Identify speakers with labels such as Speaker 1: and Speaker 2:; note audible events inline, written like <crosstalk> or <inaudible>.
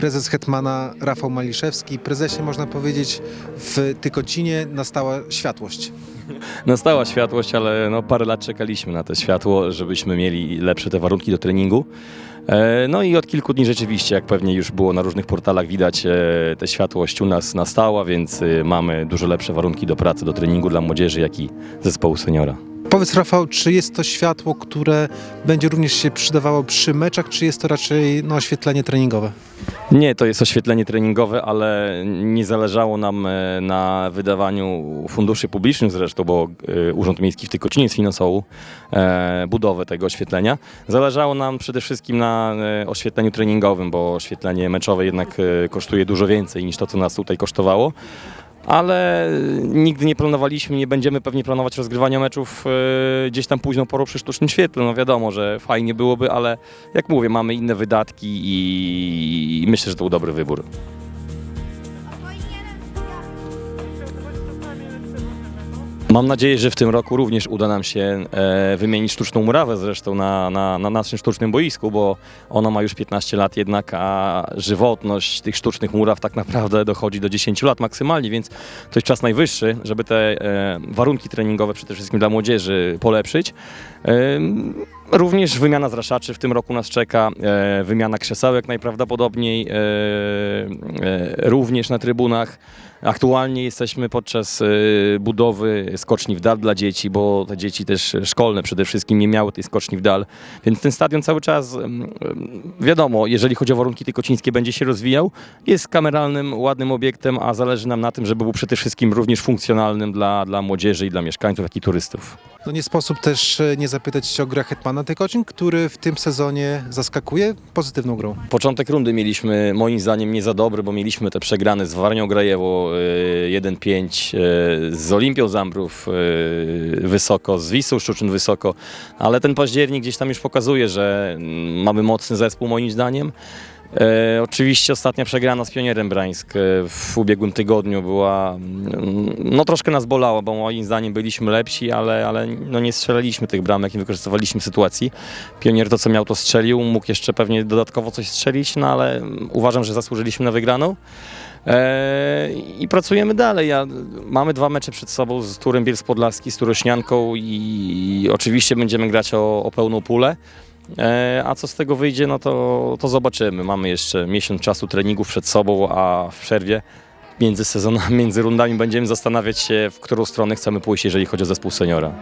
Speaker 1: prezes Hetmana Rafał Maliszewski. Prezesie, można powiedzieć, w Tykocinie nastała światłość.
Speaker 2: Nastała światłość, ale no parę lat czekaliśmy na to światło, żebyśmy mieli lepsze te warunki do treningu. E, No i od kilku dni rzeczywiście, jak pewnie już było na różnych portalach widać, e, ta światłość u nas nastała, więc e, mamy dużo lepsze warunki do pracy, do treningu dla młodzieży, jak i zespołu seniora.
Speaker 1: Powiedz Rafał, czy jest to światło, które będzie również się przydawało przy meczach, czy jest to raczej no, oświetlenie treningowe?
Speaker 2: Nie, to jest oświetlenie treningowe, ale nie zależało nam e, na wydawaniu funduszy publicznych zresztą, bo e, Urząd Miejski w Tykocinie sfinansował e, budowę tego oświetlenia. Zależało nam przede wszystkim na oświetleniu treningowym, bo oświetlenie meczowe jednak kosztuje dużo więcej niż to, co nas tutaj kosztowało. Ale nigdy nie planowaliśmy, nie będziemy pewnie planować rozgrywania meczów e, gdzieś tam późną porą przy sztucznym świetle. No wiadomo, że fajnie byłoby, ale jak mówię, mamy inne wydatki i, i myślę, że to był dobry wybór. Mam nadzieję, że w tym roku również uda nam się e, wymienić sztuczną murawę zresztą na, na, na naszym sztucznym boisku, bo ona ma już 15 lat jednak, a żywotność tych sztucznych muraw tak naprawdę dochodzi do 10 lat maksymalnie, więc to jest czas najwyższy, żeby te e, warunki treningowe przede wszystkim dla młodzieży polepszyć. E, Również wymiana zraszaczy w tym roku nas czeka, e, wymiana krzesełek najprawdopodobniej, e, e, również na trybunach. Aktualnie jesteśmy podczas e, budowy skoczni w dal dla dzieci, bo te dzieci też szkolne przede wszystkim nie miały tej skoczni w dal, więc ten stadion cały czas, wiadomo, jeżeli chodzi o warunki tykocińskie, będzie się rozwijał. Jest kameralnym, ładnym obiektem, a zależy nam na tym, żeby był przede wszystkim również funkcjonalnym dla, dla młodzieży i dla mieszkańców, jak i turystów.
Speaker 1: No nie sposób też e, nie zapytać się o grę Hetmana Tykocin, który w tym sezonie zaskakuje pozytywną grą.
Speaker 2: Początek rundy mieliśmy moim zdaniem nie za dobry, bo mieliśmy te przegrane z Warnią Grajewo y, 1-5, y, z Olimpią Zambrów wysoko, z Wisłą Szczuczyn wysoko, ale ten październik gdzieś tam już pokazuje, że mm, mamy mocny zespół moim zdaniem. E, oczywiście ostatnia przegrana z Pionierem Brańsk e, w ubiegłym tygodniu była, mm, no troszkę nas bolała, bo moim zdaniem byliśmy lepsi, ale, ale no nie strzelaliśmy tych bramek, nie wykorzystywaliśmy sytuacji. Pionier to co miał to strzelił, mógł jeszcze pewnie dodatkowo coś strzelić, no ale uważam, że zasłużyliśmy na wygraną. E, I pracujemy dalej. Ja, mamy dwa mecze przed sobą z Turem Bielsk Podlaski, z Turośnianką i, oczywiście będziemy grać o, o pełną pulę. E, A co z tego wyjdzie, no to, to zobaczymy. Mamy jeszcze miesiąc czasu treningów przed sobą, a w przerwie między sezonami, <laughs> między rundami będziemy zastanawiać się, w którą stronę chcemy pójść, jeżeli chodzi o zespół seniora.